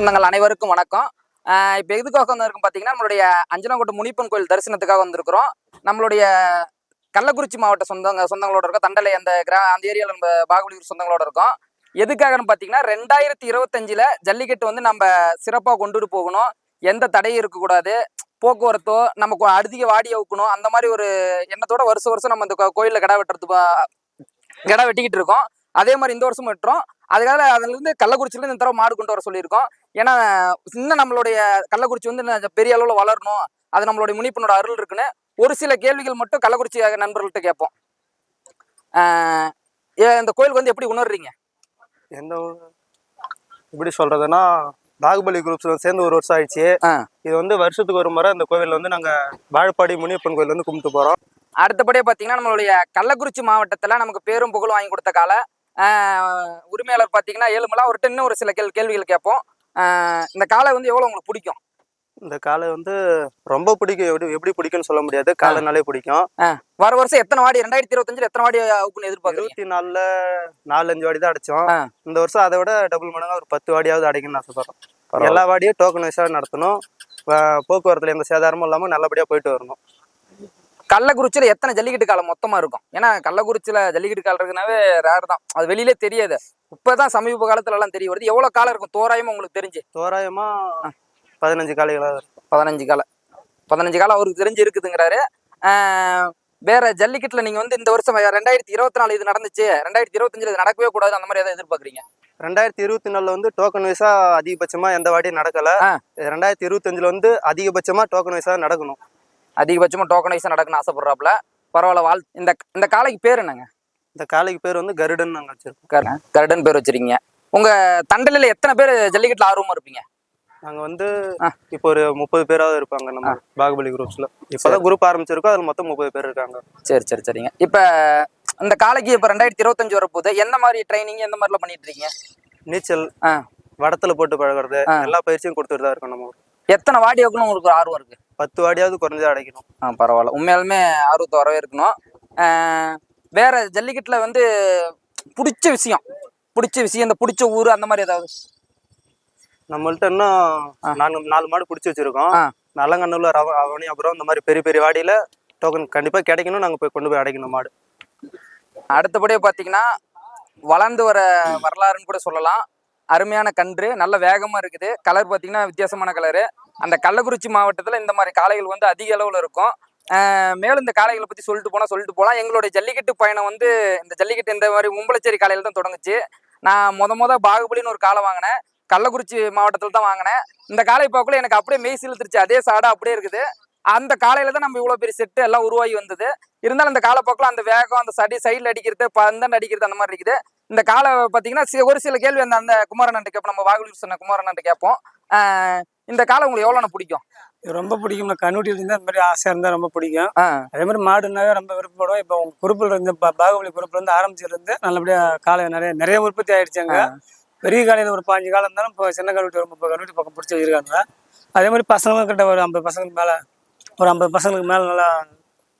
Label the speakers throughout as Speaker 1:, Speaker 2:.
Speaker 1: சொந்தங்கள் அனைவருக்கும் வணக்கம். இப்போ எதுக்காக வந்திருக்கும் பார்த்தீங்கன்னா நம்மளுடைய அஞ்சனங்கோட்டை முனிப்பன் கோயில் தரிசனத்துக்காக வந்திருக்கிறோம். நம்மளுடைய கள்ளக்குறிச்சி மாவட்ட சொந்தங்க சொந்தங்களோட இருக்கோம். தண்டலை அந்த கிரா அந்த ஏரியாவில் நம்ம பாகுலியூர் சொந்தங்களோட இருக்கோம். எதுக்காகன்னு பார்த்தீங்கன்னா ரெண்டாயிரத்தி இருபத்தஞ்சில் ஜல்லிக்கட்டு வந்து நம்ம சிறப்பாக கொண்டுட்டு போகணும். எந்த தடையும் இருக்கக்கூடாது. போக்குவரத்தோ நமக்கு அடுதிக வாடி அவுக்கணும் அந்த மாதிரி ஒரு எண்ணத்தோட வருஷம் வருஷம் நம்ம இந்த கோயிலில் கிடா கடை வெட்டுறது கடை வெட்டிக்கிட்டு இருக்கோம். அதே மாதிரி இந்த வருஷம் வெட்டுறோம் அதுக்காக அதுல இருந்து கள்ளக்குறிச்சியில இந்த தடவை மாடு கொண்டு வர சொல்லியிருக்கோம். ஏன்னா இன்னும் நம்மளுடைய கள்ளக்குறிச்சி வந்து பெரிய அளவில் வளரணும். அது நம்மளுடைய முனிப்பனோட அருள் இருக்குன்னு ஒரு சில கேள்விகள் மட்டும் கள்ளக்குறிச்சி நண்பர்கள்ட்ட கேட்போம். இந்த கோயிலுக்கு வந்து எப்படி உணர்றீங்க?
Speaker 2: எந்த எப்படி சொல்றதுன்னா பாகுபலி குரூப்ஸ் சேர்ந்து ஒரு வருஷம் ஆயிடுச்சு. இது வந்து வருஷத்துக்கு ஒரு முறை இந்த கோவில்ல வந்து நாங்க வாழப்பாடி முனியப்பன் கோயில் வந்து கும்பிட்டு போறோம்.
Speaker 1: அடுத்தபடியே பார்த்தீங்கன்னா நம்மளுடைய கள்ளக்குறிச்சி மாவட்டத்தில் நமக்கு பேரும் புகழும் வாங்கி கொடுத்த கால உரிமையாளர் பார்த்தீங்கன்னா ஏழுமலா அவர்கிட்ட இன்னும் ஒரு சில கேள்வி கேள்விகள் கேட்போம். இந்த காலை வந்து எவ்வளோ உங்களுக்கு பிடிக்கும்?
Speaker 2: இந்த காலை வந்து ரொம்ப பிடிக்கும். எப்படி எப்படி பிடிக்கும்னு சொல்ல முடியாது. காலைனாலே பிடிக்கும்.
Speaker 1: வர வருஷம் எத்தனை வாடி? ரெண்டாயிரத்தி இருபத்தஞ்சில் எத்தனை வாடி எதிர்பார்க்குறீங்க?
Speaker 2: இருபத்தி நாலுல நாலஞ்சு வாடி தான் அடிச்சோம். இந்த வருஷம் அதை விட டபுள் மடங்கா ஒரு பத்து வாடியாவது அடைக்கணும்னு ஆசைப்படுறோம். எல்லா வாடியும் டோக்கன் வைஸா நடத்தணும் போக்குவரத்துல எந்த சேதாரமும் இல்லாம நல்லபடியா போயிட்டு வரணும்.
Speaker 1: கள்ளக்குறிச்சியில் எத்தனை ஜல்லிக்கட்டு காலம் மொத்தமா இருக்கும்? ஏன்னா கள்ளக்குறிச்சியில் ஜல்லிக்கட்டு காலம் இருக்குனாவே ரேர் தான். அது வெளியிலே தெரியாது. இப்பதான் சமீப காலத்துல எல்லாம் தெரிய வருது. எவ்வளவு காலம் இருக்கும்? தோராயமா உங்களுக்கு தெரிஞ்சு?
Speaker 2: தோராயமா பதினஞ்சு காலைகளாக இருக்கும்.
Speaker 1: பதினஞ்சு காலம். பதினஞ்சு காலம் அவருக்கு தெரிஞ்சு இருக்குதுங்கிறாரு. வேற ஜல்லிக்கட்டுல நீங்க வந்து இந்த வருஷம் ரெண்டாயிரத்தி இருபத்தி நாலு இது நடந்துச்சு. ரெண்டாயிரத்தி இருபத்தஞ்சுல இது நடக்கவே கூடாது. அந்த மாதிரி ஏதாவது எதிர்பார்க்குறீங்க?
Speaker 2: ரெண்டாயிரத்தி இருபத்தி நாலுல வந்து டோக்கன் வைஸா அதிகபட்சமா எந்த வாடியும் நடக்கல. ரெண்டாயிரத்தி இருபத்தஞ்சுல வந்து அதிகபட்சமா டோக்கன் வைஸா நடக்கணும்.
Speaker 1: அதிகபட்சமா டோக்கனைஸா நடக்கணும்னு ஆசைப்படுறாப்புல. பரவாயில்ல வாழ் இந்த இந்த காளைக்கு பேர் என்னங்க?
Speaker 2: இந்த காளைக்கு பேர் வந்து கருடன் நாங்க வச்சிருக்கோம்.
Speaker 1: கரு- கருடன் பேர் வச்சிருக்கீங்க. உங்க தண்டலில எத்தனை பேர் ஜல்லிக்கட்டுல ஆர்வமா இருப்பீங்க?
Speaker 2: நாங்க வந்து. இப்போ ஒரு முப்பது பேராவது இருப்பாங்க நம்ம பாகுபலி குரூப்ஸ்ல இப்பதான் குரூப் ஆரம்பிச்சிருக்கோம் அதுல மொத்தம் முப்பது பேர் இருக்காங்க.
Speaker 1: சரி சரி சரிங்க. இப்ப இந்த காளைக்கு இப்ப ரெண்டாயிரத்தி இருபத்தஞ்சு வரப்போகுது. எந்த மாதிரி ட்ரைனிங் எந்த மாதிரிலாம் பண்ணிட்டு இருக்கீங்க?
Speaker 2: நீச்சல். வடத்துல போட்டு பழகுறது. எல்லா பயிற்சியும் கொடுத்துட்டு தான் இருக்கோம் நம்ம
Speaker 1: எத்தனை வாடி வைக்கணும் உங்களுக்கு ஆர்வம் இருக்கு?
Speaker 2: பத்து வாடியாவது குறைஞ்சா அடைக்கணும்.
Speaker 1: ஆ பரவாயில்ல. உண்மையாலுமே ஆர்வத்தை வரவே இருக்கணும் வேற ஜல்லிக்கட்டுல வந்து பிடிச்ச விஷயம். பிடிச்ச விஷயம் இந்த பிடிச்ச ஊர் அந்த மாதிரி ஏதாவது?
Speaker 2: நம்மள்ட்ட இன்னும் நாங்க நாலு மாடு பிடிச்சி வச்சிருக்கோம். நல்லங்கண்ணூர்ல ரவ அவனி அப்புறம் இந்த மாதிரி பெரிய பெரிய வாடியில டோக்கன் கண்டிப்பா கிடைக்கணும் நாங்க போய் கொண்டு போய் அடைக்கணும் மாடு.
Speaker 1: அடுத்தபடியே பார்த்தீங்கன்னா வளர்ந்து வர வரலாறுன்னு கூட சொல்லலாம். அருமையான கன்று நல்ல வேகமாக இருக்குது. கலர் பார்த்தீங்கன்னா வித்தியாசமான கலரு அந்த கள்ளக்குறிச்சி மாவட்டத்தில் இந்த மாதிரி காளைகள் வந்து அதிக அளவில் இருக்கும். மேலும் இந்த காளைகளை பற்றி சொல்லிட்டு போனால் சொல்லிட்டு போகலாம் எங்களுடைய ஜல்லிக்கட்டு பயணம் வந்து இந்த ஜல்லிக்கட்டு இந்த மாதிரி உம்பளச்சேரி காலையில் தான் தொடங்குச்சு. நான் மொத மொதல் பாகுபலின்னு ஒரு காலை வாங்கினேன். கள்ளக்குறிச்சி மாவட்டத்தில் தான் வாங்கினேன். இந்த காலை பார்க்கல எனக்கு அப்படியே மெய் செலுத்துருச்சு. அதே சாடா அப்படியே இருக்குது. அந்த காலையில தான் நம்ம இவ்வளோ பெரிய செட்டு எல்லாம் உருவாகி வந்தது. இருந்தாலும் அந்த காலப்போக்கில் அந்த வேகம் அந்த சடி சைடில் அடிக்கிறது பந்தண்டு அடிக்கிறது அந்த மாதிரி இருக்குது. இந்த காலை பார்த்தீங்கன்னா ஒரு சில கேள்வி அந்த அந்த குமாரன் கேட்போம் நம்ம வாகுலூர் சொன்ன குமாரன் கேட்போம் இந்த காலை உங்களுக்கு எவ்வளோ பிடிக்கும்?
Speaker 3: ரொம்ப பிடிக்கும் கண்ணுட்டி இருந்தால் இந்த மாதிரி ஆசையாக இருந்தால் ரொம்ப பிடிக்கும். அதே மாதிரி மாடுனாவே ரொம்ப விருப்பப்படுவோம். இப்போ உங்க குரூப்பில் இருந்து பாகுபலி குரூப்ல இருந்து ஆரம்பிச்சிருந்து நல்லபடியாக காலை நிறைய நிறைய உற்பத்தி ஆயிடுச்சாங்க. பெரிய காலையில் ஒரு பாஞ்சு காலம் இருந்தாலும் இப்போ சின்ன கண்ணுட்டி ஒரு முப்பது கண்ணுட்டி பக்கம் பிடிச்சி வச்சிருக்காங்க. அதே மாதிரி பசங்களும் கிட்ட ஒரு ஐம்பது பசங்களுக்கு மேலே ஒரு ஐம்பது பசங்களுக்கு மேலே நல்லா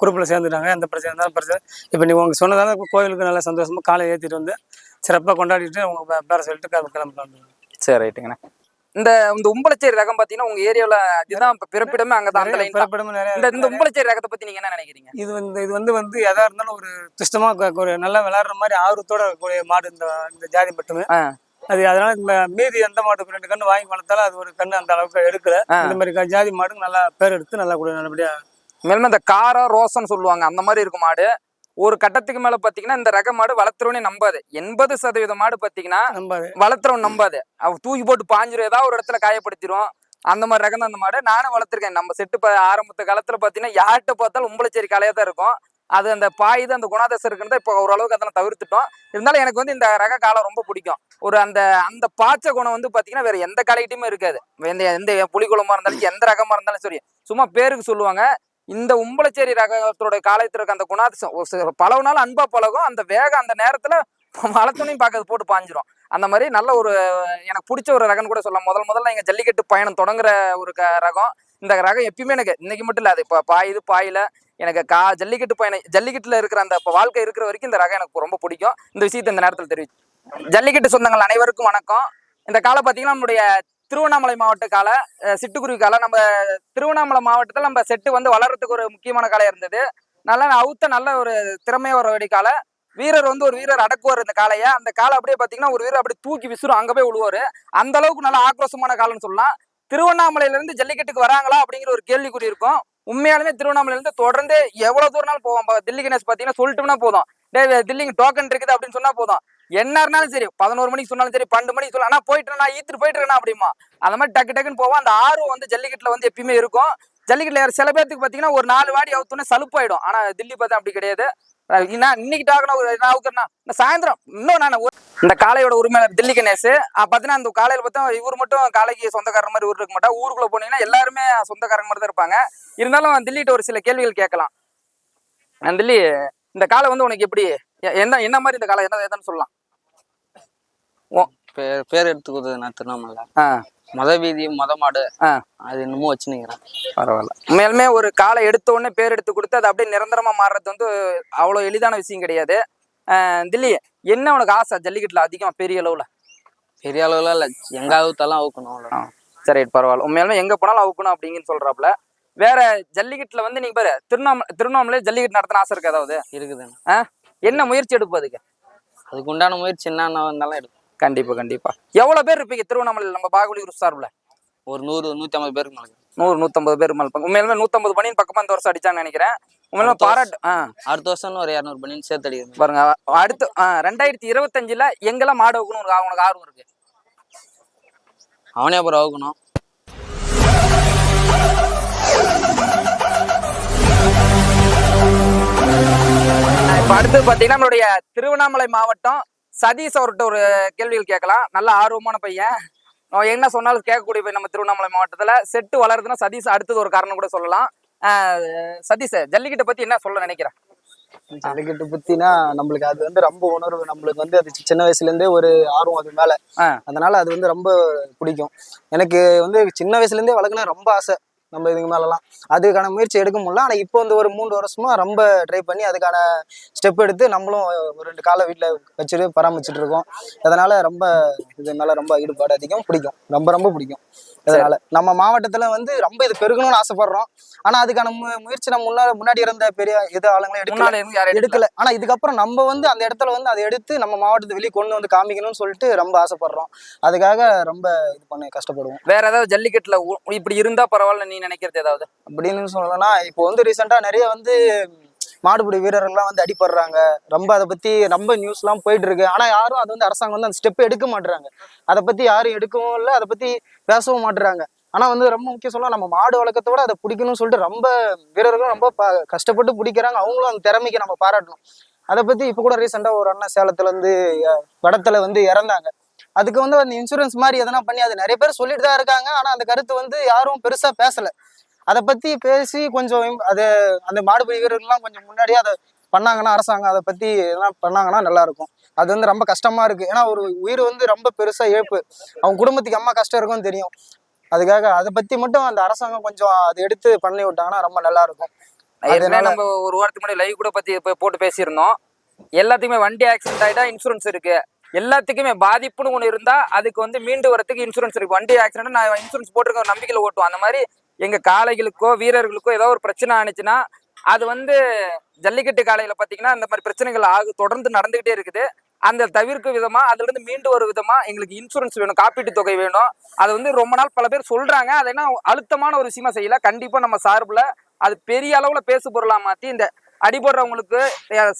Speaker 3: குரூப்பில் சேர்ந்துட்டாங்க எந்த பிரச்சனை இருந்தாலும் பிரச்சனை இப்போ நீங்கள் உங்க சொன்னதால கோயிலுக்கு நல்லா சந்தோஷமாக காலை ஏற்றிட்டு வந்து சிறப்பாக கொண்டாடிட்டு அவங்க பேரை சொல்லிட்டு கிளம்ப- கிளம்பலாம்
Speaker 1: சரி ரைட்டுங்கண்ணா இந்த இந்த உம்பளச்சேரி ரகம் பாத்தீங்கன்னா உங்க ஏரியாவுல இதுதான் இப்ப பிறப்பிடமே லைன் தான்.
Speaker 3: பிறப்பிடமும் நிறைய
Speaker 1: இந்த இந்த. உம்பளச்சேரி ரகத்தை பத்தி நீங்க என்ன நினைக்கிறீங்க
Speaker 3: இது வந்து இது வந்து வந்து எதா இருந்தாலும் ஒரு துஷ்டமா ஒரு நல்லா விளையாடுற மாதிரி ஆர்வத்தோட இருக்கக்கூடிய மாடு இந்த இந்த ஜாதி மட்டுமே. அது அதனால இந்த மீதி எந்த மாடு ரெண்டு கண்ணு வாங்கி வளர்த்தாலும் அது ஒரு கண்ணு அந்த அளவுக்கு எடுக்கல. இந்த மாதிரி ஜாதி மாடு நல்லா பேர் எடுத்து நல்லா கூட நல்லபடியா
Speaker 1: மேலும் இந்த காரம் ரோசன் சொல்லுவாங்க. அந்த மாதிரி இருக்கும் மாடு. ஒரு கட்டத்துக்கு மேல பாத்தீங்கன்னா இந்த ரக மாடு வளர்த்துறவனே நம்பாது. எண்பது சதவீத மாடு பாத்தீங்கன்னா வளர்த்துறவன் நம்பாது. அவ தூக்கி போட்டு பாஞ்சிரும். ஏதாவது ஒரு இடத்துல காயப்படுத்திரும். அந்த மாதிரி ரகம் அந்த மாடு. நானும் வளர்த்துருக்கேன். நம்ம செட்டு ஆரம்பத்து காலத்துல பாத்தீங்கன்னா யார்கிட்ட பார்த்தாலும் உம்பளச்சேரி காலையா தான் இருக்கும். அது அந்த பாய் தான் அந்த குணாதசம் இருக்குன்னு இப்போ ஓரளவுக்கு அதெல்லாம் தவிர்த்துட்டோம். இருந்தாலும் எனக்கு வந்து இந்த ரக காலம் ரொம்ப பிடிக்கும். ஒரு அந்த அந்த பாய்ச்ச குணம் வந்து பாத்தீங்கன்னா வேற எந்த காலைகிட்டயுமே இருக்காது. எந்த எந்த புலிக்குளமா இருந்தாலும் எந்த ரகமா இருந்தாலும் சரி. சும்மா பேருக்கு சொல்லுவாங்க. இந்த உம்பளச்சேரி ரகத்தோட காலத்தில் இருக்க அந்த குணாதிசம் பழகு நாள் அன்பா பழகும். அந்த வேகம் அந்த நேரத்துல வளர்த்தோனையும் பார்க்கறது போட்டு பாஞ்சிரும். அந்த மாதிரி நல்ல ஒரு எனக்கு பிடிச்ச ஒரு ரகம்னு கூட சொல்லலாம். முதல் முதல்ல எங்க ஜல்லிக்கட்டு பயணம் தொடங்குற ஒரு க ரகம். இந்த ரகம் எப்பயுமே எனக்கு இன்னைக்கு மட்டும் இல்லை அது இப்போ பாயுது பாயில. எனக்கு கா ஜல்லிக்கட்டு பயணம் ஜல்லிக்கட்டுல இருக்கிற அந்த இப்போ வாழ்க்கை இருக்கிற வரைக்கும் இந்த ரகம் எனக்கு ரொம்ப பிடிக்கும். இந்த விஷயத்தை இந்த நேரத்தில் தெரிவிச்சு ஜல்லிக்கட்டு சொந்தங்கள் அனைவருக்கும் வணக்கம். இந்த காலை பார்த்தீங்கன்னா நம்முடைய திருவண்ணாமலை மாவட்ட காலை சிட்டுக்குருவி காலை நம்ம திருவண்ணாமலை மாவட்டத்தில் நம்ம செட்டு வந்து வளர்றதுக்கு ஒரு முக்கியமான காலையாக இருந்தது. நல்லா அவுத்த நல்ல ஒரு திறமையாக வர வேண்டிய காலை வீரர் வந்து ஒரு வீரர் அடக்குவார் இந்த காலையை அந்த காலை அப்படியே பார்த்தீங்கன்னா ஒரு வீரர் அப்படியே தூக்கி விசிறும் அங்கே போய் விழுவார் அந்த அளவுக்கு நல்ல ஆக்ரோஷமான காலம்னு சொல்லலாம். திருவண்ணாமலையிலேருந்து ஜல்லிக்கட்டுக்கு வராங்களா அப்படிங்கிற ஒரு கேள்விக்குறி இருக்கும். உண்மையாலுமே திருவண்ணாமலையில இருந்து தொடர்ந்து எவ்வளவு தூரம்னாலும் போவோம். தில்லி கணேஷ் பார்த்தீங்கன்னா சொல்லிட்டோம்னா போதும். டே தில்லிக்கு டோக்கன் இருக்குது அப்படின்னு சொன்னால் போதும். என்ன இருந்தாலும் சரி பதினோரு மணிக்கு சொன்னாலும் சரி பன்னெண்டு மணிக்கு சொல்லலாம் ஆனா போயிட்டு நான் ஈத்துட்டு போயிட்டு இருக்கேன் அப்படிமா. அந்த மாதிரி டக்கு டக்குன்னு போவோம். அந்த ஆர்வம் வந்து ஜல்லிக்கட்டுல வந்து எப்பயுமே இருக்கும். ஜல்லிக்கட்டில் சில பேர்த்துக்கு பார்த்தீங்கன்னா ஒரு நாலு வாடி அவுத்தோன்னே சலுப்பாயிடும். ஆனா தில்லி பார்த்தா அப்படி கிடையாது. நான் இன்னைக்கு டாக்கணும் ஒரு நான் அவுக்கிறேன்னா இந்த சாயந்தரம் இன்னும் நான் இந்த காலையோட உரிமையாளர் தில்லி கணேஷ். பார்த்தீங்கன்னா அந்த காலையில் பார்த்தா இவர் மட்டும் காளைக்கு சொந்தக்காரர் மாதிரி ஊர் இருக்க மாட்டா. ஊருக்குள்ள போனீங்கன்னா எல்லாருமே சொந்தக்காரங்க மாதிரி தான் இருப்பாங்க. இருந்தாலும் தில்லிட்ட ஒரு சில கேள்விகள் கேட்கலாம். தில்லி இந்த காலை வந்து உனக்கு எப்படி என்ன என்ன மாதிரி இந்த காலை என்ன எதுன்னு சொல்லலாம்.
Speaker 4: பேர் பேர் எடுத்து கொடுத்தது நான் திருவண்ணாமலை.
Speaker 1: ஆ.
Speaker 4: மொத வீதி மொத மாடு. அது இன்னமும் வச்சு நிக்கிறேன்
Speaker 1: பரவாயில்ல. உண்மையாலுமே ஒரு காலை எடுத்த உடனே பேர் எடுத்து கொடுத்து அது அப்படியே நிரந்தரமா மாறுறது வந்து அவ்வளோ எளிதான விஷயம் கிடையாது. தில்லி என்ன உனக்கு ஆசை? ஜல்லிக்கட்டுல அதிகமா பெரிய அளவுல?
Speaker 4: பெரிய அளவுல இல்ல. எங்க அவுக்கணும் அவ்வளோ.
Speaker 1: சரி பரவாயில்ல. உண்மையாலுமே எங்க போனாலும் அவுக்கணும் அப்படின்னு சொல்றாப்புல. வேற ஜல்லிக்கட்டுல வந்து நீங்க பாரு திருவண்ணாமலை திருவண்ணாமலை ஜல்லிக்கட்டு நடத்தின ஆசை இருக்கு அதாவது
Speaker 4: இருக்குதுண்ணா.
Speaker 1: என்ன முயற்சி எடுப்பு அதுக்கு?
Speaker 4: அதுக்கு உண்டான முயற்சி என்னென்ன வந்தாலும் எடுக்கும்
Speaker 1: கண்டிப்பா கண்டிப்பா. எவ்வளவு பேர் இருப்பீங்க? திருவண்ணாமலையில் நம்ம பாகுலி குரூப் சார்பில்?
Speaker 4: ஒரு நூறு நூத்தி ஐம்பது பேருக்கு மேலே.
Speaker 1: நூறு நூத்தம்பது பேர் மேல. உண்மையாலுமே நூத்தம்பது பணியின் பக்கமா இந்த வருஷம் அடிச்சாங்கன்னு நினைக்கிறேன். உண்மையிலுமே
Speaker 4: அடுத்த
Speaker 1: பாராட்டு ஆ.
Speaker 4: அடுத்த வருஷம் ஒரு இரநூறு பண்ணின்னு சேர்த்து அடிக்கணும்
Speaker 1: பாருங்க அடுத்து ஆ, ரெண்டாயிரத்தி இருபத்தஞ்சுல எங்கெல்லாம் மாடு வைக்கணும் உனக்கு ஆர்வம் இருக்கு.
Speaker 4: அவனே அப்புறம் அவுக்கணும்.
Speaker 1: இப்ப அடுத்து பாத்தீங்கன்னா நம்மளுடைய திருவண்ணாமலை மாவட்டம் சதீஷ் அவர்கிட்ட ஒரு கேள்விகள் கேட்கலாம். நல்ல ஆர்வமான பையன். என்ன சொன்னாலும் கேட்கக்கூடிய பையன் நம்ம திருவண்ணாமலை மாவட்டத்துல. செட்டு வளருதுன்னா சதீஷ் அடுத்தது ஒரு காரணம் கூட சொல்லலாம். சதீஷ் ஜல்லிக்கட்டை பத்தி என்ன சொல்ல நினைக்கிறேன்?
Speaker 5: ஜல்லிக்கட்டு பத்தினா நம்மளுக்கு அது வந்து ரொம்ப உணர்வு. நம்மளுக்கு வந்து அது சின்ன வயசுல இருந்தே ஒரு ஆர்வம் அது மேல. அதனால அது வந்து ரொம்ப பிடிக்கும். எனக்கு வந்து சின்ன வயசுல இருந்தே வளர்க்கணும் ரொம்ப ஆசை. நம்ம இதுக்கு மேலலாம். அதுக்கான முயற்சி எடுக்க முடியல. ஆனா இப்போ வந்து ஒரு மூன்று வருஷமா ரொம்ப ட்ரை பண்ணி அதுக்கான ஸ்டெப் எடுத்து நம்மளும் ஒரு ரெண்டு காலை வீட்டில் வச்சுட்டு பராமரிச்சுட்டு இருக்கோம். அதனால ரொம்ப இது மேல ரொம்ப ஈடுபாடு அதிகம் பிடிக்கும். ரொம்ப ரொம்ப பிடிக்கும். அதனால நம்ம மாவட்டத்துல வந்து ரொம்ப இது பெருகணும்னு ஆசைப்படுறோம். ஆனா அதுக்கான மு- முயற்சி நம்ம முன்னாடி முன்னாடி இருந்த பெரிய இது ஆளுங்களும் எடுக்கல.
Speaker 1: எடுக்கல.
Speaker 5: ஆனா இதுக்கப்புறம் நம்ம வந்து அந்த இடத்துல வந்து அதை எடுத்து நம்ம மாவட்டத்தை வெளியே கொண்டு வந்து காமிக்கணும்னு சொல்லிட்டு ரொம்ப ஆசைப்படுறோம். அதுக்காக ரொம்ப இது பண்ண கஷ்டப்படுவோம்.
Speaker 1: வேற ஏதாவது ஜல்லிக்கட்டுல இப்படி இருந்தா பரவாயில்ல நீ நினைக்கிறது ஏதாவது?
Speaker 5: அப்படின்னு சொல்லணும்னா இப்போ வந்து ரீசெண்டா நிறைய வந்து மாடுபிடி வீரர்கள்லாம் வந்து அடிபடுறாங்க. ரொம்ப அதை பத்தி ரொம்ப நியூஸ்லாம் போயிட்டு இருக்கு ஆனா யாரும் அது வந்து அரசாங்கம் வந்து அந்த ஸ்டெப் எடுக்க மாட்டுறாங்க அதை பத்தி யாரும் எடுக்கவும் இல்லை அதை பத்தி பேசவும் மாட்டுறாங்க ஆனா வந்து ரொம்ப முக்கியம் சொல்லலாம் நம்ம மாடு வளர்க்கத்தை விட அதை பிடிக்கணும்னு சொல்லிட்டு ரொம்ப வீரர்களும் ரொம்ப ப- கஷ்டப்பட்டு பிடிக்கிறாங்க. அவங்களும் அந்த திறமைக்கு நம்ம பாராட்டணும். அதை பத்தி இப்போ கூட ரீசெண்டா ஒரு அண்ணன் சேலத்துல இருந்து வடத்துல வந்து இறந்தாங்க. அதுக்கு வந்து அந்த இன்சூரன்ஸ் மாதிரி எதனா பண்ணி அது நிறைய பேர் சொல்லிட்டு தான் இருக்காங்க. ஆனா அந்த கருத்து வந்து யாரும் பெருசா பேசல. அதை பத்தி பேசி கொஞ்சம் அது அந்த மாடுபிடி வீரர்கள்லாம் கொஞ்சம் முன்னாடியே அதை பண்ணாங்கன்னா அரசாங்கம் அதை பத்தி எதனா பண்ணாங்கன்னா நல்லா இருக்கும். அது வந்து ரொம்ப கஷ்டமா இருக்கு. ஏன்னா ஒரு உயிர் வந்து ரொம்ப பெருசா இழப்பு அவங்க குடும்பத்துக்கு அம்மா கஷ்டம் இருக்கும்னு தெரியும். அதுக்காக அதை பத்தி மட்டும் அந்த அரசாங்கம் கொஞ்சம் அதை எடுத்து பண்ணி விட்டாங்கன்னா ரொம்ப நல்லா இருக்கும்.
Speaker 1: ஏற்கனவே நம்ம ஒரு வாரத்துக்கு முன்னாடி லைவ் கூட பத்தி இப்ப போட்டு பேசியிருந்தோம். எல்லாத்துக்குமே வண்டி ஆக்சிடென்ட் ஆயிட்டா இன்சூரன்ஸ் இருக்கு. எல்லாத்துக்குமே பாதிப்புன்னு ஒன்று இருந்தா அதுக்கு வந்து மீண்டு வரதுக்கு இன்சூரன்ஸ் இருக்கு. வண்டி ஆக்சிடென்ட் நான் இன்சூரன்ஸ் போட்டிருக்க நம்பிக்கையில் ஓட்டுவோம். அந்த மாதிரி எங்கள் காளைகளுக்கோ வீரர்களுக்கோ ஏதோ ஒரு பிரச்சனை ஆனிச்சுன்னா அது வந்து ஜல்லிக்கட்டு காலையில் பார்த்தீங்கன்னா இந்த மாதிரி பிரச்சனைகள் ஆகு தொடர்ந்து நடந்துகிட்டே இருக்குது. அந்த தவிர்க்கும் விதமா அதுல இருந்து மீண்டு ஒரு விதமா எங்களுக்கு இன்சூரன்ஸ் வேணும் காப்பீட்டு தொகை வேணும். அது வந்து ரொம்ப நாள் பல பேர் சொல்றாங்க. அது என்ன அழுத்தமான ஒரு விஷயமா செய்யல. கண்டிப்பா நம்ம சார்புல அது பெரிய அளவுல பேசு பொருளா மாத்தி இந்த அடிபடுறவங்களுக்கு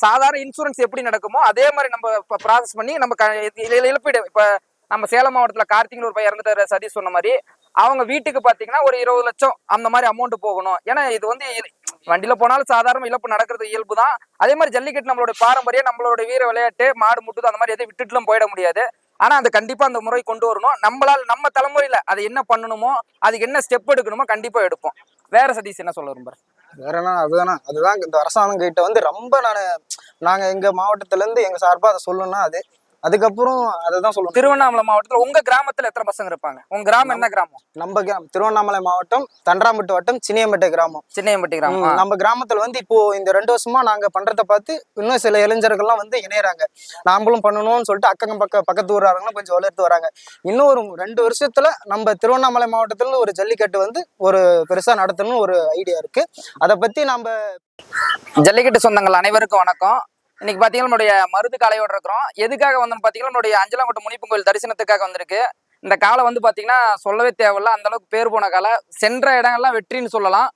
Speaker 1: சாதாரண இன்சூரன்ஸ் எப்படி நடக்குமோ அதே மாதிரி நம்ம ப்ராசஸ் பண்ணி நம்ம க- இழப்பீடு. இப்போ நம்ம சேலம் மாவட்டத்தில் கார்த்திக்னு ஒரு பையன் இறந்துட்டாரு சதீஷ் சொன்ன மாதிரி. அவங்க வீட்டுக்கு பார்த்தீங்கன்னா ஒரு இருபது லட்சம் அந்த மாதிரி அமௌண்ட் போகணும். ஏன்னா இது வந்து வண்டியில் வண்டியில போனாலும் சாதாரண இழப்பு நடக்கிறது இயல்பு தான். அதே மாதிரி ஜல்லிக்கட்டு நம்மளோட பாரம்பரியம் நம்மளோட வீர விளையாட்டு மாடு முட்டுது அந்த மாதிரி எதையும் விட்டுட்டுலாம் போயிட முடியாது. ஆனா அது கண்டிப்பா அந்த முறை கொண்டு வரணும். நம்மளால் நம்ம தலைமுறையில அது என்ன பண்ணணுமோ அதுக்கு என்ன ஸ்டெப் எடுக்கணுமோ கண்டிப்பா எடுப்போம். வேற சதீஷ் என்ன சொல்ல விரும்புற?
Speaker 5: வேற என்ன? அதுதானே. அதுதான் இந்த அரசாங்கம் கிட்ட வந்து ரொம்ப நான் நாங்க எங்க மாவட்டத்துல இருந்து எங்க சார்பா அதை சொல்லணும்னா அது அதுக்கப்புறம் அதை தான் சொல்லணும்.
Speaker 1: திருவண்ணாமலை மாவட்டத்துல உங்க கிராமத்துல எத்தனை பசங்க இருப்பாங்க? உங்க கிராமம் என்ன கிராமம்?
Speaker 5: நம்ம கிராமம் திருவண்ணாமலை மாவட்டம் தண்டராம்பட்டு வட்டம் சினியம்பட்டை கிராமம்.
Speaker 1: சின்னையம்பட்டி கிராமம்.
Speaker 5: நம்ம கிராமத்துல வந்து இப்போ இந்த ரெண்டு வருஷமா நாங்க பண்றத பார்த்து இன்னும் சில இளைஞர்கள்லாம் வந்து இணையறாங்க. நாமளும் பண்ணணும்னு சொல்லிட்டு அக்கம் பக்க பக்கத்து ஊராரங்களும் கொஞ்சம் வளர்த்து வராங்க. இன்னும் ஒரு ரெண்டு வருஷத்துல நம்ம திருவண்ணாமலை மாவட்டத்துல ஒரு ஜல்லிக்கட்டு வந்து ஒரு பெருசா நடத்தணும்னு ஒரு ஐடியா இருக்கு. அதை பத்தி நம்ம
Speaker 1: ஜல்லிக்கட்டு சொந்தங்கள் அனைவருக்கும் வணக்கம். இன்னைக்கு பார்த்தீங்கன்னா நம்மளுடைய மருது காளையோட இருக்கிறோம். எதுக்காக வந்தோம்னு பார்த்தீங்கன்னா நம்மளுடைய அஞ்சலங்கோட்டை முனிப்பு கோயில் தரிசனத்துக்காக வந்திருக்கு. இந்த காலை வந்து பார்த்தீங்கன்னா சொல்லவே தேவையில்ல. அந்த அளவுக்கு பேர் போன காலை சென்ற இடங்கள்லாம் வெற்றின்னு சொல்லலாம்.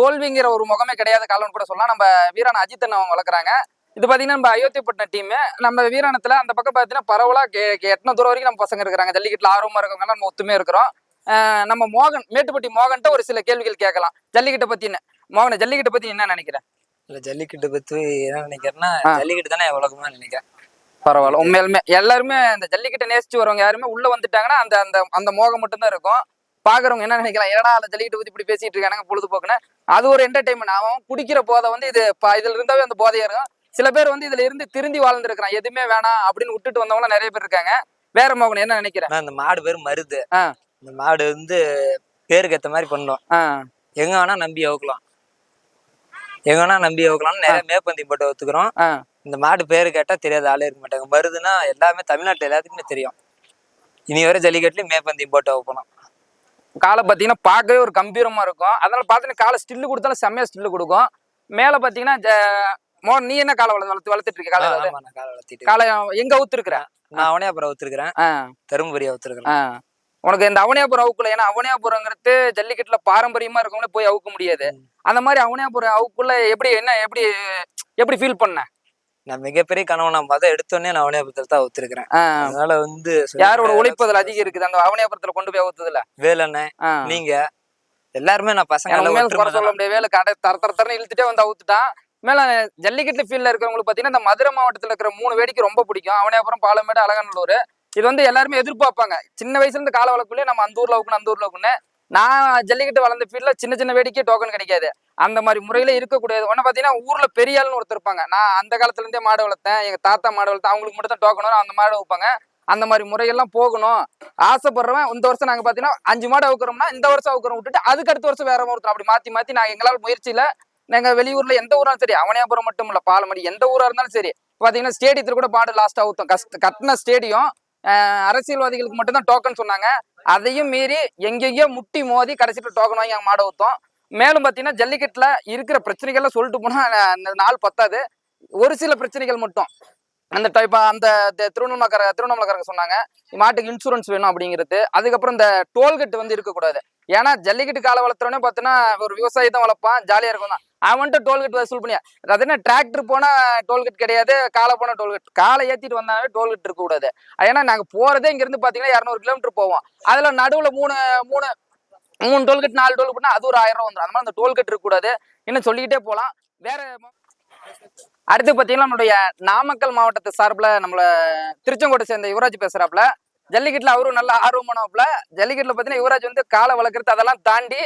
Speaker 1: தோல்விங்கிற ஒரு முகமே கிடையாத காலம்னு கூட சொல்லலாம். நம்ம வீரான அஜித்தன் அவங்க வளர்க்குறாங்க. இது பார்த்தீங்கன்னா நம்ம அயோத்திப்பட்டினம் டீமு நம்ம வீராணத்தில் அந்த பக்கம் பார்த்தீங்கன்னா பரவலாக கே- தூரம் வரைக்கும் நம்ம பசங்க இருக்கிறாங்க. ஜல்லிக்கட்டில் ஆர்வமாக இருக்கவங்கலாம் நம்ம ஒத்துமே இருக்கிறோம். நம்ம மோகன் மேட்டுப்பட்டி மோகன்ட்ட ஒரு சில கேள்விகள் கேட்கலாம். ஜல்லிக்கட்டை பற்றின மோகனை ஜல்லிக்கட்டை பற்றி என்ன நினைக்கிறேன்
Speaker 6: இல்ல ஜல்லிக்கட்டு பத்தி என்ன நினைக்கிறேன்னா. ஜல்லிக்கட்டு தானே உலகமா நினைக்கிறேன்.
Speaker 1: பரவாயில்ல. உண்மையாலுமே எல்லாருமே இந்த ஜல்லிக்கட்டை நேசிச்சு வரவங்க யாருமே உள்ள வந்துட்டாங்கன்னா அந்த அந்த அந்த மோகம் மட்டும்தான் இருக்கும். பாக்குறவங்க என்ன நினைக்கலாம் ஏடா அந்த ஜல்லிக்கட்டு பத்தி இப்படி பேசிட்டு இருக்கானுங்க பொழுதுபோக்குன்னு. அது ஒரு என்டர்டைன்மெண்ட் அவன் குடிக்கிற போதை வந்து இது இதுல இருந்தாவே அந்த போதையா இருக்கும். சில பேர் வந்து இதுல இருந்து திருந்தி வாழ்ந்துருக்கான் எதுவுமே வேணாம் அப்படின்னு விட்டுட்டு வந்தவங்க நிறைய பேர் இருக்காங்க. வேற மோகன் என்ன நினைக்கிறேன்?
Speaker 6: இந்த மாடு பேர் மருது. இந்த மாடு வந்து பேருக்கு ஏத்த மாதிரி பண்ணோம். எங்க வேணா நம்பி அவுக்கலாம். எங்க வேணா நம்பி அவுக்கலாம்னு நிறைய மேப்பந்தி போட்டு ஒத்துக்கிறோம். இந்த மாடு பேரு கேட்டா தெரியாத ஆளே இருக்க மாட்டாங்க. மருதுன்னா எல்லாமே தமிழ்நாட்டுல எல்லாத்துக்குமே தெரியும். இனி வரை ஜல்லிக்கட்டுலயும் மேப்பந்தி போட்டு வைப்பணும்
Speaker 1: காலை பாத்தீங்கன்னா பார்க்கவே ஒரு கம்பீரமா இருக்கும். அதனால பாத்தீங்கன்னா காலை ஸ்டில்லு கொடுத்தாலும் செம்மையா ஸ்டில்லு கொடுக்கும். மேல பாத்தீங்கன்னா ஜ- மோகன் நீ என்ன காலை வளர்த்து வளர்த்து வளர்த்துட்டு இருக்க? காலை
Speaker 6: காலை வளர்த்திட்டு
Speaker 1: காலை எங்க ஊத்துருக்குற?
Speaker 6: நான் அவனே அப்புறம் ஒத்துருக்கிறேன்
Speaker 1: ஆ.
Speaker 6: தருமபுரி ஒத்துருக்கிறேன்
Speaker 1: ஆ. உனக்கு இந்த அவனியாபுரம் அவுக்குள்ள ஏன்னா அவனியாபுரங்கிறது ஜல்லிக்கட்டுல பாரம்பரியமா இருக்கவங்களே போய் அவுக்க முடியாது. அந்த மாதிரி அவனியாபுரம் அவுக்குள்ள எப்படி என்ன எப்படி எப்படி ஃபீல் பண்ண?
Speaker 6: நான் மிகப்பெரிய கனவு நான் மொதல் எடுத்தோடனே நான் அவனே தான் ஒத்துருக்கிறேன். அதனால வந்து
Speaker 1: யாரோட உழைப்பு அதுல அதிகம் இருக்குது அந்த அவனியாபுரத்துல கொண்டு போய் அவுத்ததுல?
Speaker 6: வேலண்ணே. நீங்க எல்லாருமே நான் பசங்க
Speaker 1: சொல்ல முடியாது. வேலை கடை தர தர தரன்னு இழுத்துட்டே வந்து அவுத்துட்டான். மேல ஜல்லிக்கட்டு ஃபீல்ட்ல இருக்கிறவங்களுக்கு பாத்தீங்கன்னா இந்த மதுரை மாவட்டத்துல இருக்கிற மூணு வேடிக்கை ரொம்ப பிடிக்கும். அவனியாபுரம் பாலமேடு அலங்காநல்லூர் இது வந்து எல்லாருமே எதிர்பார்ப்பாங்க. சின்ன வயசுல இருந்து கால வழக்குள்ளே நம்ம அந்த ஊர்ல அவுக்கணும் அந்த ஊர்ல அவுக்கணும் நான் ஜல்லிக்கட்டு வளர்ந்த ஃபீல்டில் சின்ன சின்ன வேடிக்கை டோக்கன் கிடைக்காது. அந்த மாதிரி முறையில இருக்கக்கூடாது. ஒன்று பாத்தீங்கன்னா ஊர்ல பெரிய ஆள்னு ஒருத்தர் இருப்பாங்க. நான் அந்த காலத்துலேருந்தே மாடு வளர்த்தேன். எங்கள் தாத்தா மாடு வளர்த்தேன் அவங்களுக்கு மட்டும் தான் டோக்கன் அந்த மாடு வைப்பாங்க அந்த மாதிரி முறையெல்லாம் போகணும். ஆசைப்படுறவன் இந்த வருஷம் நாங்க பாத்தீங்கன்னா அஞ்சு மாடு அவுக்குறோம்னா இந்த வருஷம் அவுக்குறோம் விட்டுட்டு அதுக்கு அடுத்த வருஷம் வேற ஒருத்தர் அப்படி மாத்தி மாத்தி நாங்கள் எங்களால் முயற்சியில நாங்க வெளியூர்ல எந்த ஊராலும் சரி அவனியாபுரம் மட்டும் இல்ல பாலமடி எந்த ஊரா இருந்தாலும் சரி பாத்தீங்கன்னா ஸ்டேடியத்துல கூட மாடு லாஸ்ட் அவுத்தோம் கஷ்ட கட்டின ஸ்டேடியம் அரசியல்வாதிகளுக்கு மட்டும்தான் டோக்கன் சொன்னாங்க. அதையும் மீறி எங்கெங்கயோ முட்டி மோதி கடைசியில் டோக்கன் வாங்கி அங்க மாடு மேலும் பாத்தீங்கன்னா ஜல்லிக்கட்டுல இருக்கிற பிரச்சனைகள்லாம் சொல்லிட்டு போனா நாள் பத்தாது. ஒரு சில பிரச்சனைகள் மட்டும். அந்த டைப் அந்த த- திருவண்ணாமலைக்கார திருவண்ணாமலைக்காரங்க சொன்னாங்க மாட்டுக்கு இன்சூரன்ஸ் வேணும் அப்படிங்கிறது. அதுக்கப்புறம் இந்த டோல்கேட் வந்து இருக்கக்கூடாது. ஏன்னா ஜல்லிக்கட்டு காலை வளர்த்துறோன்னே பார்த்தீங்கன்னா ஒரு விவசாயி தான் வளர்ப்பான் ஜாலியா இருக்கும் தான். அவன்கிட்ட டோல்கேட் வசூல் பண்ணியா அது என்ன டிராக்டர் போனா டோல்கேட் கிடையாது காலை போனால் டோல்கேட் காலை ஏத்திட்டு வந்தாவே டோல்கேட் இருக்கக்கூடாது. ஏன்னா நாங்க போறதே இங்க இருந்து பாத்தீங்கன்னா இரநூறு கிலோமீட்டர் போவோம். அதுல நடுவுல மூணு மூணு மூணு டோல்கேட் நாலு டோல் பண்ணா அது ஒரு ஆயிரம் ரூபா வந்துடும் அந்த மாதிரி அந்த டோல்கேட் இருக்கக்கூடாது. இன்னும் சொல்லிக்கிட்டே போலாம். வேற அடுத்து பார்த்தீங்கன்னா நம்மளுடைய நாமக்கல் மாவட்டத்து சார்பில் நம்மள திருச்செங்கோட்டை சேர்ந்த யுவராஜ் பேசுகிறாப்புல ஜல்லிக்கட்டில் அவரும் நல்லா ஆர்வமானவப்புல. ஜல்லிக்கட்டில் பார்த்தீங்கன்னா யுவராஜ் வந்து காலை வளர்க்குறது அதெல்லாம் தாண்டி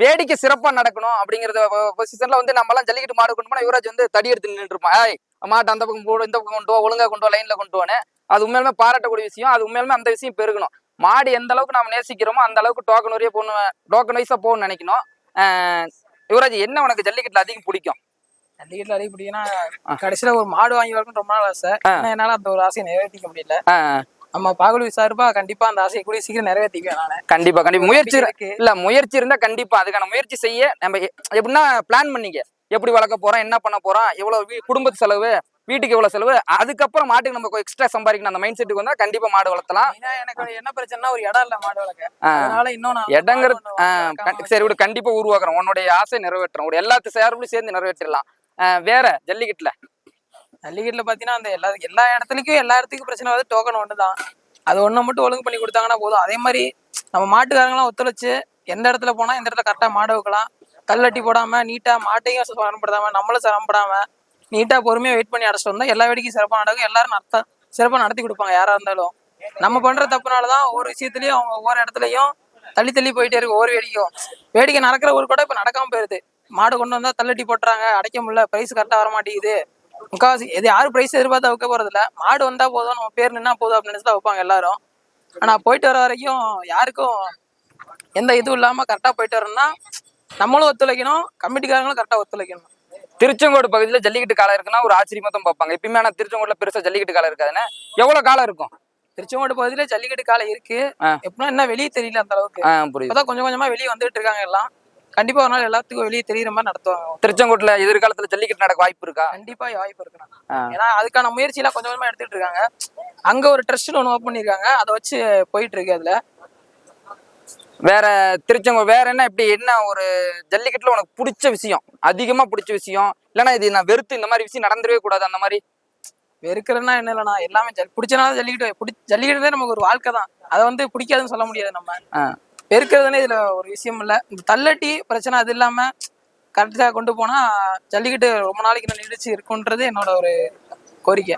Speaker 1: வேடிக்கை சிறப்பாக நடக்கணும் அப்படிங்கிறத பொசிஷனில் வந்து நம்மலாம் ஜல்லிக்கட்டு மாடு கொண்டு போனால் யுவராஜ் வந்து தடி எடுத்து நின்றுருப்பான் ஏய் மாட்டை அந்த பக்கம் போடு இந்த பக்கம் கொண்டு வா ஒழுங்காக கொண்டு வா லைனில் கொண்டு வான்னு. அது உண்மையிலுமே பாராட்டக்கூடிய விஷயம். அது உண்மையிலுமே அந்த விஷயம் பெருகணும். மாடு எந்த அளவுக்கு நம்ம நேசிக்கிறோமோ அந்த அளவுக்கு டோக்கன் வரையே போகணும் டோக்கன் வைஸாக போகணும்னு நினைக்கணும். யுவராஜ் என்ன உனக்கு ஜல்லிக்கட்டில் அதிகம் பிடிக்கும்?
Speaker 7: ஜல்லிக்கட்டுல அடி பிடிக்குன்னா கடைசியில ஒரு மாடு வாங்கி வரணும்னு ரொம்ப நாள் ஆசை. என்னால அந்த ஒரு ஆசையை நிறைவேற்றிக்க முடியல. நம்ம பாகுலி சார்பா கண்டிப்பா அந்த ஆசையை கூடிய சீக்கிரம் நிறைவேற்றிக்குவேன் நானு.
Speaker 1: கண்டிப்பா கண்டிப்பா. முயற்சி இல்ல முயற்சி இருந்தா கண்டிப்பா அதுக்கான முயற்சி செய்ய. நம்ம எப்படின்னா பிளான் பண்ணீங்க. எப்படி வளர்க்க போறோம் என்ன பண்ண போறோம் எவ்வளவு குடும்பத்து செலவு வீட்டுக்கு எவ்வளவு செலவு அதுக்கப்புறம் மாட்டுக்கு நம்ம எக்ஸ்ட்ரா சம்பாதிக்கணும். அந்த மைண்ட் செட்டுக்கு வந்தா கண்டிப்பா மாடு வளர்த்தலாம்.
Speaker 7: எனக்கு என்ன பிரச்சனைனா ஒரு இடம் இல்ல மாடு வளர்க்க. அதனால இன்னும் நான்
Speaker 1: இடங்கிற
Speaker 7: மாடு ஒண்ணு
Speaker 1: ஆ,
Speaker 7: வாங்கி
Speaker 1: கண்டி-
Speaker 7: வளர்க்காம
Speaker 1: சரி விடு. கண்டிப்பா உருவாக்குறோம். உன்னுடைய ஆசை நிறைவேற்றுறோம். ஒரு எல்லாத்து சேர்ந்து ஆ, வேற ஜல்லிக்கட்டுல?
Speaker 7: ஜல்லிக்கட்டுல பாத்தீங்கன்னா அந்த எல்லா எல்லா இடத்துலயும் எல்லா இடத்துக்கும் பிரச்சனை வந்து டோக்கன் ஒண்ணுதான். அது ஒண்ணு மட்டும் ஒழுங்கு பண்ணி கொடுத்தாங்கன்னா போதும். அதே மாதிரி நம்ம மாட்டுக்காரங்களாம் ஒத்துழைச்சு எந்த இடத்துல போனா எந்த இடத்துல கரெக்டா மாடு வைக்கலாம். கல்லட்டி போடாம நீட்டா மாட்டையும் சிரமப்படுத்தாம நம்மளும் சிரமப்படாம நீட்டா பொறுமையா வெயிட் பண்ணி அடைச்சிட்டு வந்தால் எல்லா வேடிக்கையும் சிறப்பா நடக்கும். எல்லாரும் நடத்த சிறப்பா நடத்தி கொடுப்பாங்க யாரா இருந்தாலும். நம்ம பண்ற தப்புனாலதான் ஒவ்வொரு விஷயத்துலயும் அவங்க ஒவ்வொரு இடத்துலயும் தள்ளி தள்ளி போயிட்டே இருக்கு ஒவ்வொரு வேடிக்கையும். வேடிக்கை நடக்கிற ஒரு கூட இப்ப நடக்காம போயிருது. மாடு கொண்டு வந்தா தள்ளட்டி போட்டுறாங்க. அடைக்க முடியல. பிரைஸ் கரெக்டா வர மாட்டேங்குது முக்காவாசி இது யாரும் பிரைஸ் எதிர்பார்த்து வைக்க போறது இல்ல மாடு வந்தா போதும். நம்ம பேர் நின்னா போதும் அப்படின்னு தான் வைப்பாங்க எல்லாரும். ஆனா போயிட்டு வர வரைக்கும் யாருக்கும் எந்த இதுவும் இல்லாம கரெக்டா போயிட்டு வரணும்னா நம்மளும் ஒத்துழைக்கணும். கமிட்டிக்காரங்களும் கரெக்டா ஒத்துழைக்கணும்.
Speaker 1: திருச்செங்கோடு பகுதியில் ஜல்லிக்கட்டு காலம் இருக்குன்னா ஒரு ஆச்சரியமா தான் பார்ப்பாங்க. எப்பயுமே ஆனால் திருச்செங்கோடுல பெருசா ஜல்லிக்கட்டு காலம் இருக்காதுன்னு எவ்வளவு காலம் இருக்கும்?
Speaker 7: திருச்செங்கோடு பகுதியில ஜல்லிக்கட்டு காலை இருக்கு. எப்படின்னா என்ன வெளியே தெரியல அந்த அளவுக்கு.
Speaker 1: புரியுது.
Speaker 7: கொஞ்சம் கொஞ்சமா வெளியே வந்துட்டு இருக்காங்க எல்லாம். கண்டிப்பா ஒரு நாள் எல்லாத்துக்கும் வெளியே தெரியுற மாதிரி நடத்துவாங்க
Speaker 1: திருச்செங்கோட்டுல எதிர்காலத்துல ஜல்லிக்கட்டு நடக்க வாய்ப்பு இருக்கா?
Speaker 7: கண்டிப்பா வாய்ப்பு இருக்குண்ணா. ஏன்னா அதுக்கான முயற்சி எல்லாம் கொஞ்சம் கொஞ்சமா எடுத்துட்டு இருக்காங்க. அங்க ஒரு ட்ரஸ்ட் ஒன்று ஓப்பன் பண்ணிருக்காங்க அதை வச்சு போயிட்டு இருக்கு அதுல.
Speaker 1: வேற திருச்செங்கோடு வேற என்ன இப்படி என்ன ஒரு ஜல்லிக்கட்டுல உனக்கு பிடிச்ச விஷயம்? அதிகமா பிடிச்ச விஷயம்? இல்லைன்னா இது நான் வெறுத்து இந்த மாதிரி விஷயம் நடந்துடவே கூடாது அந்த மாதிரி?
Speaker 7: வெறுக்கிறதுனா என்ன இல்லைண்ணா எல்லாமே ஜல் பிடிச்சனால ஜல்லிக்கட்டு பிடி ஜல்லிக்கட்டுதே நமக்கு ஒரு வாழ்க்கை தான். அதை வந்து பிடிக்காதுன்னு சொல்ல முடியாது நம்ம.
Speaker 1: ஆ.
Speaker 7: வெறுக்கிறதுனே இதுல ஒரு விஷயம் இல்ல. இந்த தள்ளட்டி பிரச்சனை அது இல்லாம கரெக்டா கொண்டு போனா ஜல்லிக்கட்டு ரொம்ப நாளைக்கு இன்னும் நீடிச்சு இருக்குன்றது என்னோட ஒரு கோரிக்கை.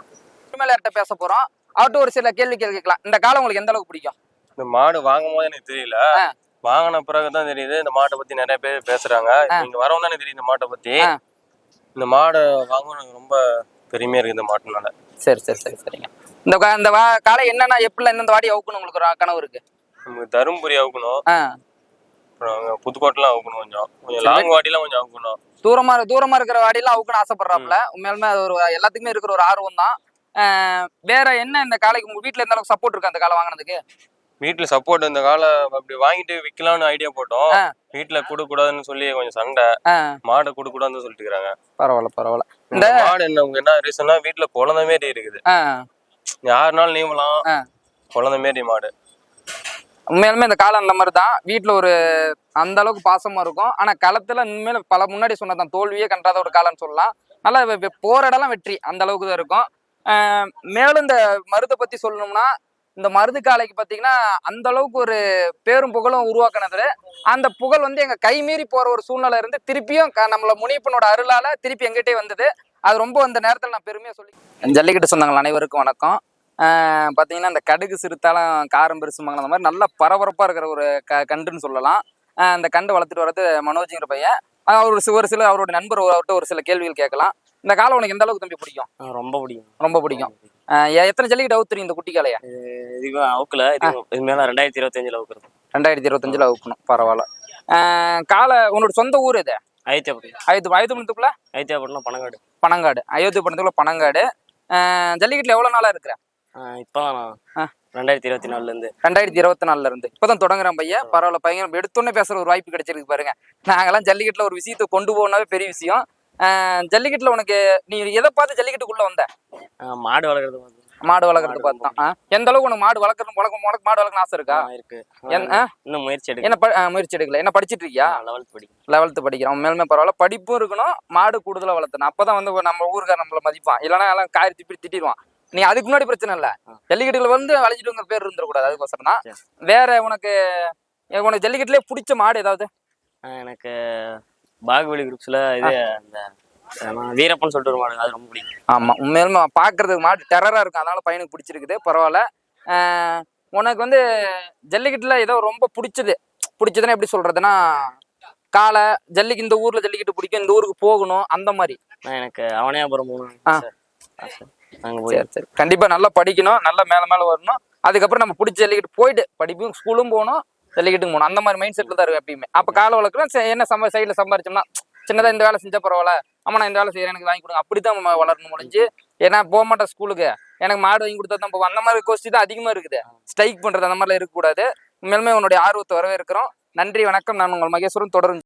Speaker 1: மேல யார்கிட்ட பேச போறோம். அவர்கிட்ட ஒரு சில கேள்வி கேட்கலாம். இந்த காலம் உங்களுக்கு எந்த அளவுக்கு பிடிக்கும்?
Speaker 8: இந்த மாடு வாங்கும் போது எனக்கு தெரியல. வாங்கின பிறகுதான் தெரியுது இந்த மாட்டை பத்தி நிறைய பேர் பேசுறாங்க. நீங்க வரவும் தானே தெரியும் இந்த மாட்டை பத்தி. இந்த மாடை எனக்கு ரொம்ப பெருமையா இருக்கு இந்த மாட்டுனால.
Speaker 1: சரி சரி சரி சரிங்க. இந்த இந்த காலை என்னன்னா எப்படிலாம் எந்தெந்த வாடி அவுக்கணும் உங்களுக்கு ஒரு கனவு இருக்கு?
Speaker 8: நமக்கு தருமபுரி அவுக்கணும் அப்புறம் புதுக்கோட்டைலாம் அவுக்கணும் கொஞ்சம். கொஞ்சம் லாங் வாடிலாம் கொஞ்சம் அவுக்கணும்
Speaker 1: தூரமா தூரமா இருக்கிற வாடியெல்லாம் அவுக்கணும் ஆசைப்படுறாப்புல. உண்மையாலுமே அது ஒரு எல்லாத்துக்குமே இருக்கிற ஒரு ஆர்வம் தான். வேற என்ன இந்த காலைக்கு உங்க வீட்டுல எந்த அளவுக்கு சப்போர்ட் இருக்கு அந்த காலை வாங்கினதுக்கு?
Speaker 8: வீட்டுல சப்போர்ட் இந்த காலை அப்படி வாங்கிட்டு விக்கலாம்னு ஐடியா போட்டோம். வீட்டுல கொடுக்க கூடாதுன்னு சொல்லி கொஞ்சம் சண்டை. மாடை கூடாதுன்னு சொல்லிட்டு இருக்காங்க.
Speaker 1: பரவாயில்ல பரவாயில்ல.
Speaker 8: இந்த மாடு என்ன என்ன ரீசன்னா வீட்டுல குழந்தை மாரி இருக்குது. யாருனாலும் நீவலாம். குழந்தை மாரி மாடு.
Speaker 1: உண்மையாலுமே இந்த காலம் அந்த மாதிரி தான் வீட்டில் ஒரு அந்த அளவுக்கு பாசமாக இருக்கும். ஆனால் களத்தில் உண்மையில பல முன்னாடி சொன்னதான் தோல்வியே கண்டாத ஒரு காலம்னு சொல்லலாம். நல்லா வெ- இடம்லாம் வெற்றி அந்த அளவுக்கு தான் இருக்கும். மேலும் இந்த மருதை பற்றி சொல்லணும்னா இந்த மருது காலைக்கு பார்த்தீங்கன்னா அந்த அளவுக்கு ஒரு பேரும் புகழும் உருவாக்கினது. அந்த புகழ் வந்து எங்கள் கை மீறி போகிற ஒரு சூழ்நிலை இருந்து திருப்பியும் க- நம்மள முனிப்பனோட அருளால் திருப்பி எங்கிட்டே வந்தது. அது ரொம்ப அந்த நேரத்தில் நான் பெருமையாக சொல்லி ஜல்லிக்கட்டு சொந்தங்கள் அனைவருக்கும் வணக்கம். ஆஹ் பாத்தீங்கன்னா இந்த கடுகு சிறுத்தாலும் காரம் பெருசுமாங்க அந்த மாதிரி நல்ல பரபரப்பா இருக்கிற ஒரு க கண்டுன்னு சொல்லலாம். அந்த கண்டு வளர்த்துட்டு வர்றது மனோஜிங்கிற பையன். அவர் ஒரு சில அவரோட நண்பர் அவர்கிட்ட ஒரு சில கேள்விகள் கேட்கலாம். இந்த காலம் உனக்கு எந்த அளவுக்கு தம்பி பிடிக்கும்?
Speaker 4: ரொம்ப பிடிக்கும்.
Speaker 1: ரொம்ப பிடிக்கும். எத்தனை ஜல்லிக்கட்டு அவுத்துறீங்க இந்த குட்டி காளைய?
Speaker 4: இதுக்கு அவுக்கல. இது இது மேல ரெண்டாயிரத்தி இருபத்தஞ்சுல அவுக்குறது.
Speaker 1: ரெண்டாயிரத்தி இருபத்தஞ்சுல அவுக்கணும். பரவாயில்ல. காலை உன்னோட சொந்த ஊர் இது
Speaker 4: அயோத்தியாபுரம்
Speaker 1: அயோத்தி அயோத்திபுரத்துக்குள்ள
Speaker 4: அயோத்தியாபுரம் பனங்காடு.
Speaker 1: பனங்காடு. அயோத்திபுரத்துக்குள்ள பனங்காடு. ஜல்லிக்கட்டுல எவ்வளவு நாளா இருக்கிற?
Speaker 4: இப்பதான் ரெண்டாயிரத்தி இருபத்தி நாலுல இருந்து.
Speaker 1: ரெண்டாயிரத்தி இருபத்தி நாலுல இருந்து. இப்பதான் தொடங்குறேன் பையன் பரவாயில்ல பையன் எடுத்தோன்னே பேசுற ஒரு வாய்ப்பு கிடைச்சிருக்கு பாருங்க. நாங்கெல்லாம் ஜல்லிக்கட்டுல ஒரு விஷயத்தை கொண்டு போனாவே பெரிய விஷயம். ஜல்லிக்கட்டுல உனக்கு நீ எதை பார்த்து ஜல்லிக்கட்டுக்குள்ள வந்த?
Speaker 4: மாடு வளர்க்குறது
Speaker 1: மாடு வளர்க்கறது
Speaker 4: மாடு
Speaker 1: பார்த்து தான் ஆ? எந்த அளவுக்கு உனக்கு மாடு வளர்க்கறது உனக்கு உனக்கு மாடு வளர்க்கணும் ஆசை இருக்கா?
Speaker 4: இருக்கு? இன்னும் முயற்சி
Speaker 1: என்ன
Speaker 4: எடுக்க
Speaker 1: ஆ, முயற்சி எடுக்கல. என்ன படிச்சிட்டு இருக்கியா?
Speaker 4: லெவல்த் படிக்கும்
Speaker 1: லெவல்த்து படிக்கிறோம் மேலுமே பரவாயில்ல. படிப்பும் இருக்கணும் மாடு கூடுதலா வளர்த்தணும். அப்பதான் வந்து நம்ம ஊருக்கார நம்மள மதிப்பான். இல்லைன்னா எல்லாம் காரி திப்பி திட்டிடுவான். நீ அதுக்கு முன்னாடி பிரச்சனை இல்ல. ஜல்லிக்கட்டுல வந்து வளைஞ்சிட்டு பேர் இருந்துடக்கூடாது அதுக்கோசரம் தான். வேற உனக்கு உனக்கு ஜல்லிக்கட்டுலயே பிடிச்ச மாடு ஏதாவது?
Speaker 4: எனக்கு பாகுபலி குரூப்ஸ்ல இது அந்த வீரப்பன் சொல்லிட்டு ஒரு மாடு அது ரொம்ப பிடிக்கும்.
Speaker 1: ஆமா உண்மையிலுமே பாக்குறதுக்கு மாடு டெரரா இருக்கும். அதனால பையனுக்கு பிடிச்சிருக்குது பரவாயில்ல. ஆஹ் உனக்கு வந்து ஜல்லிக்கட்டுல ஏதோ ரொம்ப பிடிச்சது பிடிச்சதுன்னா எப்படி சொல்றதுன்னா காளை ஜல்லிக்கு இந்த ஊர்ல ஜல்லிக்கட்டு பிடிக்கும் இந்த ஊருக்கு போகணும் அந்த மாதிரி.
Speaker 4: நான் எனக்கு அவனையாபுரம்
Speaker 1: ஆ.
Speaker 4: அங்க போய்
Speaker 1: சரி சரி. கண்டிப்பா நல்லா படிக்கணும் நல்லா மேல மேல வரணும். அதுக்கப்புறம் நம்ம பிடிச்ச ஜல்லிக்கட்டு போயிட்டு படிப்பும் ஸ்கூலும் போகணும் ஜல்லிக்கட்டுக்கும் போகணும். அந்த மாதிரி மைண்ட் செட்ல தான் இருக்கும் எப்பயுமே. அப்ப காலை வளர்க்குறோம் சரி, என்ன சம்ப சைடுல சம்பாரிச்சோம்னா சின்னதா இந்த வேலை செஞ்சா பரவாயில்ல. ஆமா நான் இந்த வேலை செய்யறேன் எனக்கு வாங்கி கொடுங்க. அப்படித்தான் நம்ம வளரணும் முடிஞ்சு. ஏன்னா போக மாட்டேன் ஸ்கூலுக்கு எனக்கு மாடு வாங்கி கொடுத்தா தான் போவோம் அந்த மாதிரி கோஷ்டி தான் அதிகமா இருக்குது. ஸ்ட்ரைக் பண்றது அந்த மாதிரிலாம் இருக்கக்கூடாது. உண்மையிலுமே உன்னுடைய ஆர்வத்தை வரவேற்கிறோம். நன்றி வணக்கம். நான் உங்கள் மகேஸ்வரன் தொடரும்